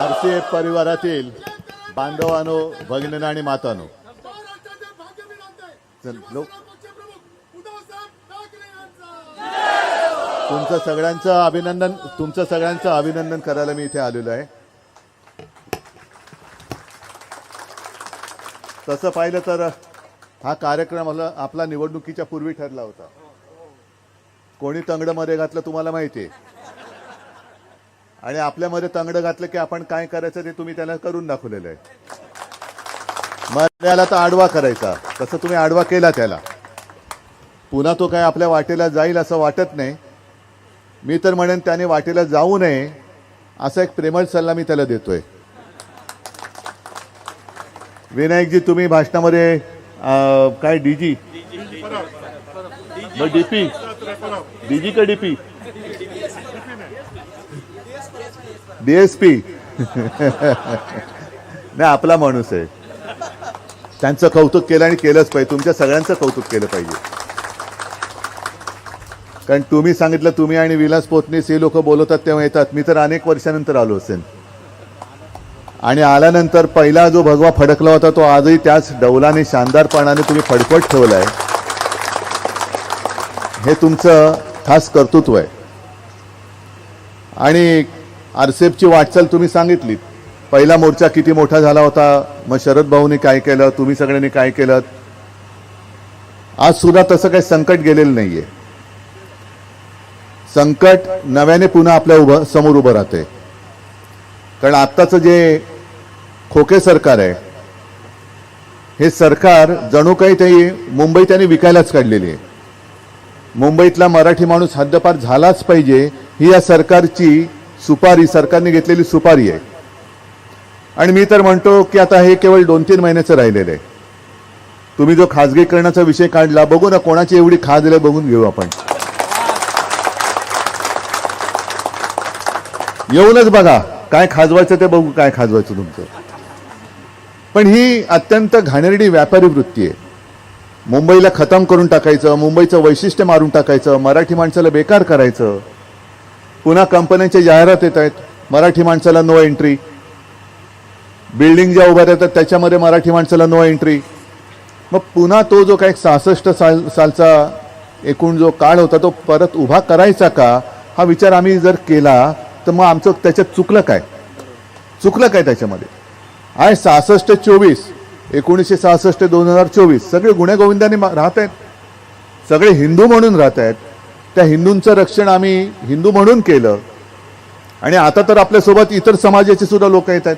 भारतीय परिवारातील बांधवानो भगिनी आणि मातानो. तुमचं सगळ्यांचं अभिनंदन तुमचं सगळ्यांचं अभिनंदन करायला मी इथे आलेलो आहे. तसं पाहिलं तर हा कार्यक्रम आपला आपला निवडणुकीच्या पूर्वी ठरला होता. कोणी तंगडमध्ये घातलं तुम्हाला माहिती आहे आणि आपल्यामध्ये तंगडं घातलं की आपण काय करायचं ते तुम्ही त्याला करून दाखवलेलं आहे. मर्याला तर आडवा करायचा. तसं तुम्ही आडवा केला त्याला. पुन्हा तो काय आपल्या वाटेला जाईल असं वाटत नाही. मी तर म्हणेन त्याने वाटेला जाऊ नये असा एक प्रेमळ सल्ला मी त्याला देतोय. विनायकजी तुम्ही भाषणामध्ये काय डीजी? डीपी? डीजी का डीपी? डीएसपी नाही आपला माणूस आहे. त्यांचं कौतुक केलं आणि केलंच पाहिजे. तुमच्या सगळ्यांचं कौतुक केलं पाहिजे. कारण तुम्ही सांगितलं तुम्ही आणि विलास पोतनीस हे लोक बोलवतात तेव्हा येतात. मी तर अनेक वर्षानंतर आलो असेल. आणि आल्यानंतर पहिला जो भगवा फडकला होता तो आजही त्याच डौलाने शानदारपणाने तुम्ही फडकवत ठेवलाय. हे तुमचं खास कर्तृत्व आहे. आणि आरसेपची वाटचाल तुम्ही सांगितली पहिला मोर्चा किती मोठा झाला होता? मग शरद भाऊनी काय केलं? तुम्ही सगळ्यांनी काय केलं? आज सुद्धा तसं काही संकट गेलेलं नाहीये. संकट नव्याने पुन्हा आपल्या उभं समोर उभं राहते कारण आत्ताचं जे खोके सरकार आहे हे सरकार जणू काही ते मुंबई त्यांनी विकायलाच काढलेली आहे. मुंबईतला मराठी माणूस हद्दपार झालाच पाहिजे ही या सरकारची सुपारी सरकारने घेतलेली सुपारी आहे. आणि मी तर म्हणतो की आता हे केवळ दोन तीन महिन्याचं राहिलेलं आहे. तुम्ही जो खाजगीकरणाचा विषय काढला बघू ना कोणाची एवढी खाज आहे बघून घेऊ आपण. येऊनच बघा काय खाजवायचं ते बघू काय खाजवायचं तुमचं. पण ही अत्यंत घाणेरडी व्यापारी वृत्ती आहे. मुंबईला खतम करून टाकायचं मुंबईचं वैशिष्ट्य मारून टाकायचं मराठी माणसाला बेकार करायचं पुन्हा कंपन्यांच्या जाहिरात येत आहेत. मराठी माणसाला नो एंट्री बिल्डिंग ज्या उभ्या राहतात त्याच्यामध्ये मराठी माणसाला नो एंट्री मग पुन्हा तो जो काय सहासष्ट साल सालचा एकूण जो काळ होता तो परत उभा करायचा का? हा विचार आम्ही जर केला तर मग आमचं त्याच्यात चुकलं काय? चुकलं काय त्याच्यामध्ये? आहे सहासष्ट चोवीस एकोणीसशे सहासष्ट दोन हजार चोवीस. सगळे गुण्यागोविंदाने राहत आहेत सगळे हिंदू म्हणून राहत आहेत त्या हिंदूंचं रक्षण आम्ही हिंदू म्हणून केलं. आणि आता तर आपल्यासोबत इतर समाजाचे सुद्धा लोक येत आहेत.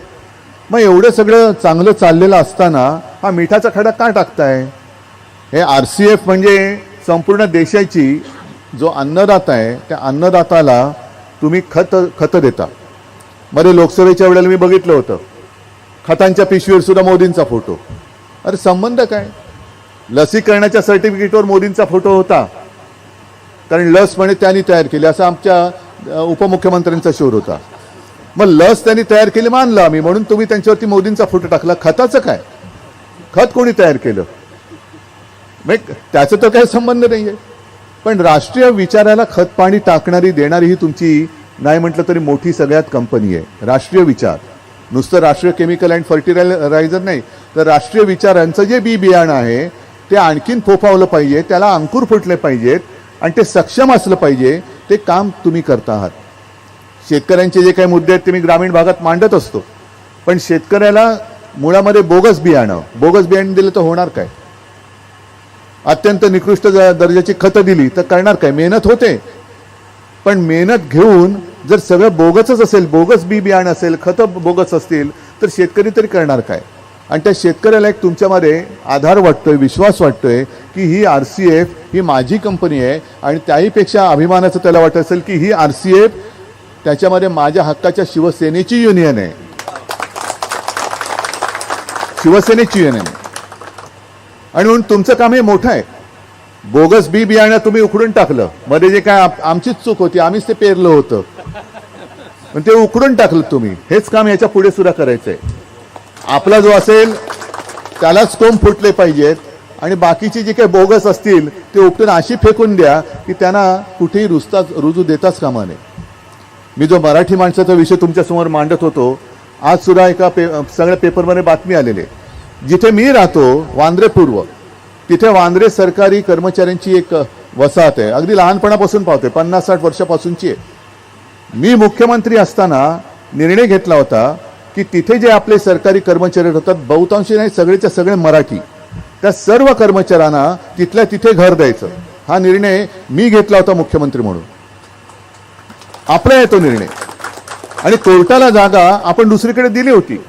मग एवढं सगळं चांगलं चाललेलं असताना हा मिठाचा खडा का टाकताय? हे आर सी एफ म्हणजे संपूर्ण देशाची जो अन्नदाता आहे त्या अन्नदाताला तुम्ही खत खतं देता. मध्ये लोकसभेच्या वेळेला मी बघितलं होतं. खतांच्या पिशवीवर सुद्धा मोदींचा फोटो. अरे संबंध काय? लसीकरणाच्या सर्टिफिकेटवर मोदींचा फोटो होता. कारण लस म्हणे त्यांनी तयार केली असं आमच्या उपमुख्यमंत्र्यांचा शोध होता. मग लस त्यांनी तयार केली मानलं आम्ही म्हणून तुम्ही त्यांच्यावरती मोदींचा फोटो टाकला. खताचं काय? खत कोणी तयार केलं? मग त्याचा तर काही संबंध नाही आहे पण राष्ट्रीय विचाराला खत पाणी टाकणारी देणारी ही तुमची नाही म्हटलं तरी मोठी सगळ्यात कंपनी आहे. राष्ट्रीय विचार. नुसतं राष्ट्रीय केमिकल अँड फर्टिलायझर नाही तर राष्ट्रीय विचारांचं जे बी बियाणं आहे ते आणखीन फोफावलं पाहिजे त्याला अंकुर फुटले पाहिजेत आणि ते सक्षम असलं पाहिजे ते काम तुम्ही करता आहात. शेतकऱ्यांचे जे काही मुद्दे आहेत ते मी ग्रामीण भागात मांडत असतो. पण शेतकऱ्याला मुळामध्ये बोगस बियाणं बोगस बियाणं दिलं तर होणार काय? अत्यंत निकृष्ट ज- दर्जाची खतं दिली तर करणार काय? मेहनत होते. पण मेहनत घेऊन जर सगळं बोगसच असेल बोगस बी बियाणं असेल खतं बोगस असतील तर शेतकरी तरी करणार काय? आणि त्या शेतकऱ्याला एक तुमच्यामध्ये आधार वाटतोय विश्वास वाटतोय की ही आर सी एफ ही माझी कंपनी आहे आणि त्याहीपेक्षा अभिमानाचं त्याला वाटत असेल की ही आर सी एफ त्याच्यामध्ये माझ्या हक्काच्या शिवसेनेची युनियन आहे. शिवसेनेची युनियन आहे. आणि म्हणून तुमचं काम हे मोठं आहे. बोगस बी बियाणं तुम्ही उकडून टाकलं. मध्ये जे काय आमचीच चूक होती आम्हीच ते पेरलं होतं. पण ते उकडून टाकलं तुम्ही. हेच काम याच्यापुढे सुद्धा करायचंय. आपला जो असेल त्यालाच कोंब फुटले पाहिजेत. आणि बाकीची जी काही बोगस असतील ते उपटून अशी फेकून द्या की त्यांना कुठेही रुजताच रुजू देताच कामा नये. मी जो मराठी माणसाचा विषय तुमच्यासमोर मांडत होतो आज सुद्धा एका पे सगळ्या पेपरमध्ये बातमी आलेली आहे. जिथे मी राहतो वांद्रे पूर्व तिथे वांद्रे सरकारी कर्मचाऱ्यांची एक वसाहत आहे. अगदी लहानपणापासून पावते पन्नास साठ वर्षापासूनची आहे. मी मुख्यमंत्री असताना निर्णय घेतला होता की तिथे जे आपले सरकारी कर्मचारी होतात बहुतांशी नाही सगळेच्या सगळे मराठी. त्या सर्व कर्मचाऱ्यांना तिथल्या तिथे घर द्यायचं. हा निर्णय मी घेतला होता मुख्यमंत्री म्हणून. आपला आहे तो निर्णय. आणि कोर्टाला जागा आपण दुसरीकडे दिली होती.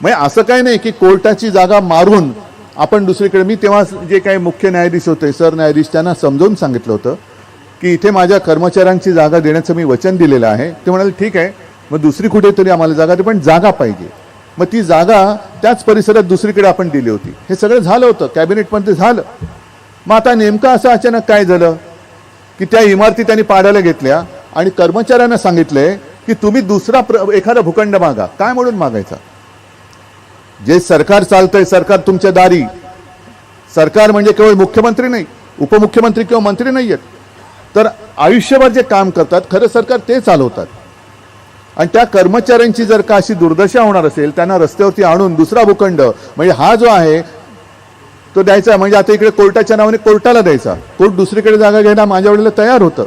म्हणजे असं काही नाही की कोर्टाची जागा मारून आपण दुसरीकडे मी तेव्हा जे काही मुख्य न्यायाधीश होते सर न्यायाधीश त्यांना समजावून सांगितलं होतं की इथे माझ्या कर्मचाऱ्यांची जागा देण्याचं मी वचन दिलेलं आहे. ते म्हणाले ठीक आहे. मग दुसरी कुठेतरी आम्हाला जागा दे पण जागा पाहिजे. मग ती जागा त्याच परिसरात दुसरीकडे आपण दिली होती. हे सगळं झालं होतं कॅबिनेटमध्ये झालं. मग आता नेमकं असं अचानक काय झालं? की त्या इमारती त्यांनी पाडायला घेतल्या आणि कर्मचाऱ्यांना सांगितले की तुम्ही दुसरा प्र एखादा भूखंड मागा. काय म्हणून मागायचा? जे सरकार चालतंय सरकार तुमच्या दारी. सरकार म्हणजे केवळ मुख्यमंत्री नाही उपमुख्यमंत्री किंवा मंत्री नाही आहेत तर आयुष्यभर जे काम करतात खरं सरकार ते चालवतात. आणि त्या कर्मचाऱ्यांची जर का अशी दुर्दशा होणार असेल त्यांना रस्त्यावरती आणून दुसरा भूखंड म्हणजे हा जो आहे तो द्यायचा म्हणजे आता इकडे कोर्टाच्या नावाने कोर्टाला द्यायचा. कोर्ट दुसरीकडे जागा घ्यायला माझ्या वेळेला तयार होतं.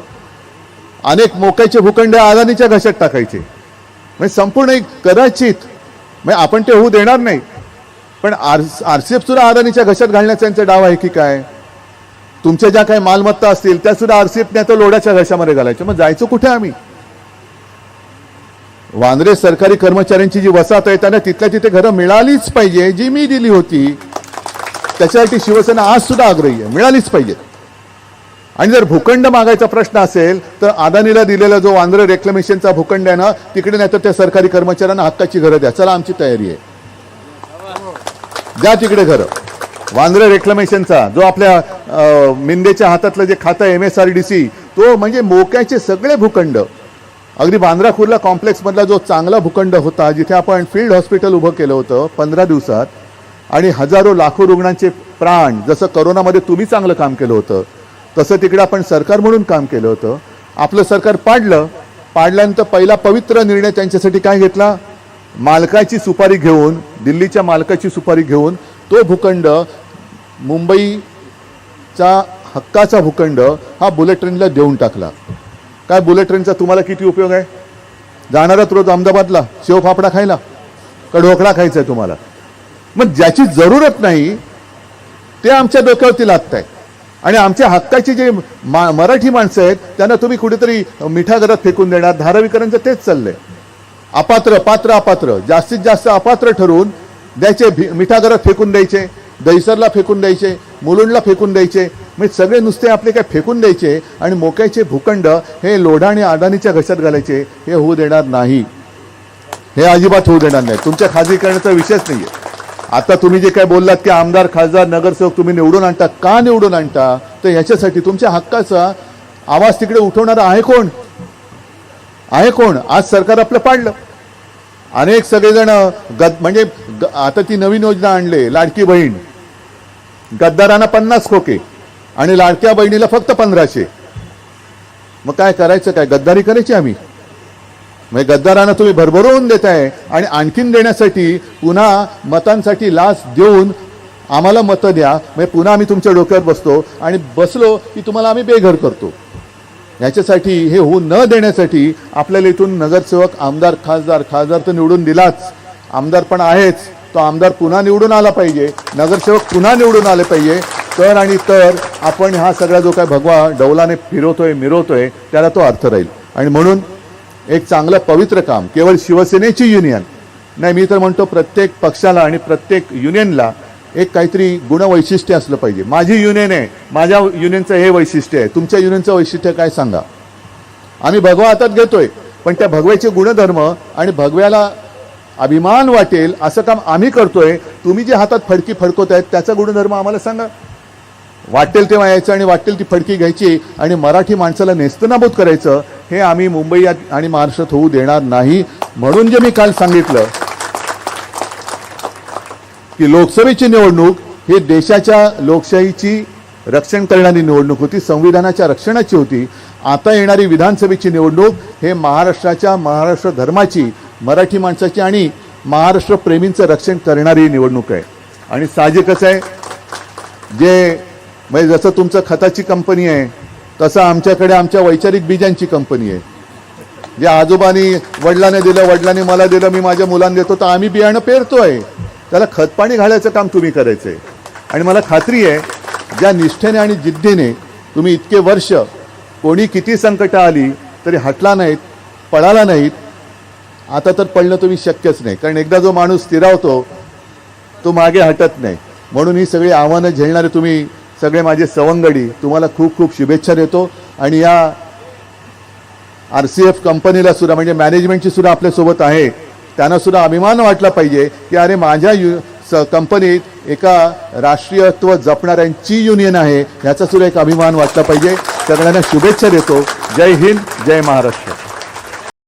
अनेक मोक्याचे भूखंड अदानीच्या घशात टाकायचे. म्हणजे संपूर्ण एक कदाचित म्हणजे आपण ते होऊ देणार नाही. पण आर आर सी एफ सुद्धा अदानीच्या घशात घालण्याचा त्यांचा डाव आहे की काय? तुमच्या ज्या काही मालमत्ता असतील त्या सुद्धा आर सी एफने आता लोडाच्या घशामध्ये घालायच्या. मग जायचं कुठे आम्ही? वांद्रे सरकारी कर्मचाऱ्यांची जी वसाहत आहे त्यांना तिथल्या तिथे घरं मिळालीच पाहिजे जी मी दिली होती त्याच्यासाठी शिवसेना आज सुद्धा आग्रही आहे. मिळालीच पाहिजे. आणि जर भूखंड मागायचा प्रश्न असेल तर अदानीला दिलेला जो वांद्रे रेक्लेमेशनचा भूखंड आहे ना तिकडे नाही तर त्या सरकारी कर्मचाऱ्यांना हक्काची घरं द्या. चला आमची तयारी आहे. द्या तिकडे घरं. वांद्रे रेक्लमेशनचा जो आपल्या मिंदेच्या हातातलं जे खातं M S R D C तो म्हणजे मोक्याचे सगळे भूखंड. अगदी बांद्रा कुर्ला कॉम्प्लेक्समधला जो चांगला भूखंड होता जिथे आपण फील्ड हॉस्पिटल उभं केलं होतं पंधरा दिवसात आणि हजारो लाखो रुग्णांचे प्राण जसं करोनामध्ये तुम्ही चांगलं काम केलं होतं तसं तिकडे आपण सरकार म्हणून काम केलं होतं. आपलं सरकार पाडलं. पाडल्यानंतर पहिला पवित्र निर्णय त्यांच्यासाठी काय घेतला? मालकाची सुपारी घेऊन दिल्लीच्या मालकाची सुपारी घेऊन तो भूखंड मुंबईचा हक्काचा भूखंड हा बुलेट ट्रेनला देऊन टाकला. काय बुलेट ट्रेनचा तुम्हाला किती उपयोग आहे? जाणारा रोज अहमदाबादला शेव फाफडा खायला का ढोकळा खायचा आहे तुम्हाला? मग ज्याची जरूरत नाही ते आमच्या डोक्यावरती लागत आहे आणि आमच्या हक्काची जे मा मराठी माणसं आहेत त्यांना तुम्ही कुठेतरी मिठागरात फेकून देणार धारावीकरांचं तेच चाललंय. अपात्र पात्र अपात्र जास्तीत जास्त अपात्र ठरवून द्यायचे मिठागरात फेकून द्यायचे दहिसरला फेकून द्यायचे मुलुंडला फेकून द्यायचे म्हणजे सगळे नुसते आपले काय फेकून द्यायचे आणि मोक्याचे भूखंड हे लोढा आणि अदानीच्या घशात घालायचे हे होऊ देणार नाही. हे अजिबात होऊ देणार नाही. तुमच्या खाजगीकरणाचा विषयच नाहीये. आता तुम्ही जे काय बोललात की आमदार खासदार नगरसेवक तुम्ही निवडून आणता का निवडून आणता? तर ह्याच्यासाठी तुमच्या हक्काचा आवाज तिकडे उठवणारा आहे कोण? आहे कोण? आज सरकार आपलं पाडलं. अनेक सगळेजण गद म्हणजे ग- आता ती नवीन योजना आणले लाडकी बहीण. गद्दारांना पन्नास खोके. आणि लाडक्या बहिणीला फक्त पंधराशे. मग काय करायचं काय गद्दारी करायची आम्ही? म्हणजे गद्दारांना तुम्ही भरभरून देताय आणि आणखीन देण्यासाठी पुन्हा मतांसाठी लाच देऊन आम्हाला मतं द्या. म्हणजे पुन्हा आम्ही तुमच्या डोक्यावर बसतो आणि बसलो की तुम्हाला आम्ही बेघर करतो. याच्यासाठी हे होऊ न देण्यासाठी आपल्याला इथून नगरसेवक आमदार खासदार खासदार तर निवडून दिलाच. आमदार पण आहेच. तो आमदार पुन्हा निवडून आला पाहिजे. नगरसेवक पुन्हा निवडून आले पाहिजे. तर आणि तर आपण हा सगळा जो काय भगवा डौलाने फिरवतोय मिरवतोय त्याला तो अर्थ राहील. आणि म्हणून एक चांगलं पवित्र काम केवळ शिवसेनेची युनियन नाही मी तर म्हणतो प्रत्येक पक्षाला आणि प्रत्येक युनियनला एक काहीतरी गुणवैशिष्ट्य असलं पाहिजे. माझी युनियन आहे माझ्या युनियनचं हे वैशिष्ट्य आहे. तुमच्या युनियनचं वैशिष्ट्य काय सांगा? आम्ही भगवा हातात घेतोय पण त्या भगव्याचे गुणधर्म आणि भगव्याला अभिमान वाटेल असं काम आम्ही करतोय. तुम्ही जे हातात फडकी फडकवत आहेत त्याचा गुणधर्म आम्हाला सांगा. वाटेल तेव्हा यायचं आणि वाटेल ती फडकी घ्यायची आणि मराठी माणसाला नेस्तनाबूत करायचं हे आम्ही मुंबई आणि महाराष्ट्रात होऊ देणार नाही. म्हणून जे मी काल सांगितलं की लोकसभेची निवडणूक ही देशाच्या लोकशाहीची रक्षण करणारी निवडणूक होती संविधानाच्या रक्षणाची होती. आता येणारी विधानसभेची निवडणूक हे महाराष्ट्राच्या महाराष्ट्र धर्माची मराठी माणसाची आणि महाराष्ट्र प्रेमींचं रक्षण करणारी ही निवडणूक आहे. आणि साहजिकच आहे जे म्हणजे जसं तुमचं खताची कंपनी आहे तसं आमच्याकडे आमच्या वैचारिक बीजांची कंपनी आहे. जे आजोबांनी वडिलाने दिलं वडिलांनी मला दिलं मी माझ्या मुलांना देतो तर आम्ही बियाणं पेरतोय. त्याला खतपाणी घालायचं काम तुम्ही करायचं आहे आणि मला खात्री आहे ज्या निष्ठेने आणि जिद्दीने तुम्ही इतके वर्ष कोणी किती संकटं आली तरी हटला नाहीत पळाला नाहीत. आता तर पडणं तुम्ही शक्यच नाही कारण एकदा जो माणूस स्थिरावतो तो मागे हटत नाही. म्हणून ही सगळी आव्हानं झेलणारे तुम्ही सगळे माझे सवंगडी तुम्हाला खूप खूप शुभेच्छा देतो. आणि या आर सी एफ कंपनीला सुद्धा म्हणजे मॅनेजमेंटची सुद्धा आपल्यासोबत आहे. त्यांना सुद्धा अभिमान वाटला पाहिजे की अरे माझ्या यु स कंपनीत एका राष्ट्रीयत्व जपणाऱ्यांची युनियन आहे ह्याचा सुद्धा एक अभिमान वाटला पाहिजे. सगळ्यांना शुभेच्छा देतो. जय हिंद जय महाराष्ट्र.